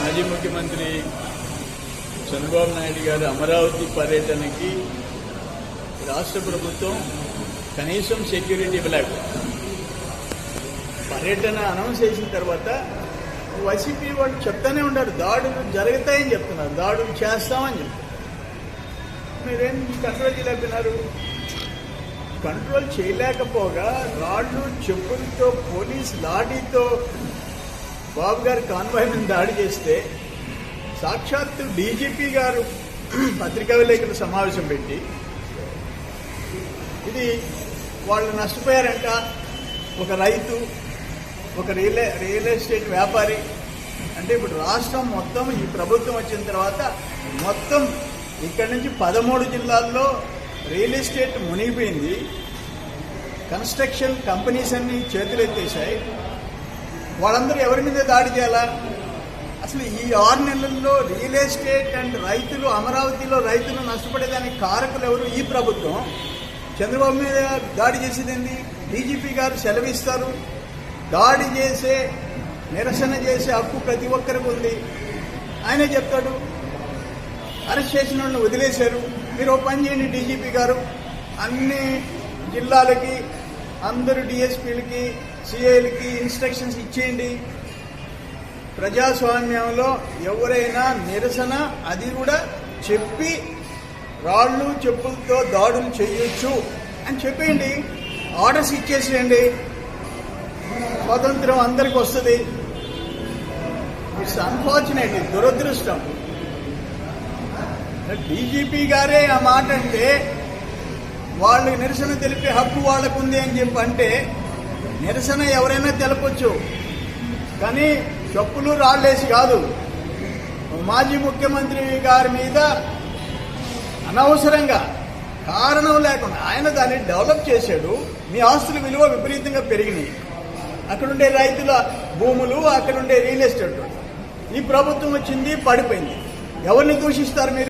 మాజీ ముఖ్యమంత్రి చంద్రబాబు నాయుడు గారు అమరావతి పర్యటనకి రాష్ట్ర ప్రభుత్వం కనీసం సెక్యూరిటీ ఇవ్వలేక పర్యటన అనౌన్స్ చేసిన తర్వాత వైసీపీ వాళ్ళు చెప్తానే ఉంటారు దాడులు జరుగుతాయని చెప్తున్నారు దాడులు చేస్తామని చెప్తున్నారు. మీరేం కంట్రోల్ చేయలేకపోయినారు? కంట్రోల్ చేయలేకపోగా రాళ్ళు చెప్పులతో పోలీస్ లాఠీతో బాబు గారు కాన్వాయ్ మీద దాడి చేస్తే సాక్షాత్తు డీజీపీ గారు పత్రికా విలేకరుల సమావేశం పెట్టి ఇది వాళ్ళు నష్టపోయారంట. ఒక రైతు ఒక రియల్ రియల్ ఎస్టేట్ వ్యాపారి. అంటే ఇప్పుడు రాష్ట్రం మొత్తం ఈ ప్రభుత్వం వచ్చిన తర్వాత మొత్తం ఇక్కడి నుంచి పదమూడు జిల్లాల్లో రియల్ ఎస్టేట్ మునిగిపోయింది. కన్స్ట్రక్షన్ కంపెనీస్ అన్ని చేతులెత్తేసాయి వాళ్ళందరూ ఎవరి మీద దాడి చేయాలా? అసలు ఈ ఆరు నెలల్లో రియల్ ఎస్టేట్ అండ్ రైతులు అమరావతిలో రైతులు నష్టపడేదానికి కారకులు ఎవరు ఈ ప్రభుత్వం? చంద్రబాబు మీద దాడి చేసేదేంది? డీజీపీ గారు సెలవిస్తారు. దాడి చేసే నిరసన చేసే హక్కు ప్రతి ఒక్కరికి ఉంది. ఆయనే చెప్తాడు. అరెస్ట్ చేసిన వాళ్ళని వదిలేశారు. మీరు ఓ పని చేయండి డీజీపీ గారు. అన్ని జిల్లాలకి అందరు డిఎస్పీలకి సిఐలకి ఇన్స్ట్రక్షన్స్ ఇచ్చేయండి. ప్రజాస్వామ్యంలో ఎవరైనా నిరసన అది కూడా చెప్పి రాళ్ళు చెప్పులతో దాడులు చేయొచ్చు అని చెప్పేయండి. ఆర్డర్స్ ఇచ్చేసేయండి. స్వాతంత్రం అందరికి వస్తుంది. ఇట్స్ అన్ఫార్చునేట్ దురదృష్టం. డీజీపీ గారే ఆ మాట అంటే వాళ్ళు నిరసన తెలిపే హక్కు వాళ్ళకుంది అని చెప్పి అంటే నిరసన ఎవరైనా తెలపచ్చు. కానీ చెప్పులు రాళ్ళేసి కాదు. మాజీ ముఖ్యమంత్రి గారి మీద అనవసరంగా కారణం లేకుండా ఆయన దాన్ని డెవలప్ చేశాడు. మీ ఆస్తుల విలువ విపరీతంగా పెరిగినాయి. అక్కడుండే రైతుల భూములు అక్కడుండే రియల్ ఎస్టేట్. ఈ ప్రభుత్వం వచ్చింది పడిపోయింది. ఎవరిని దూషిస్తారు మీరు?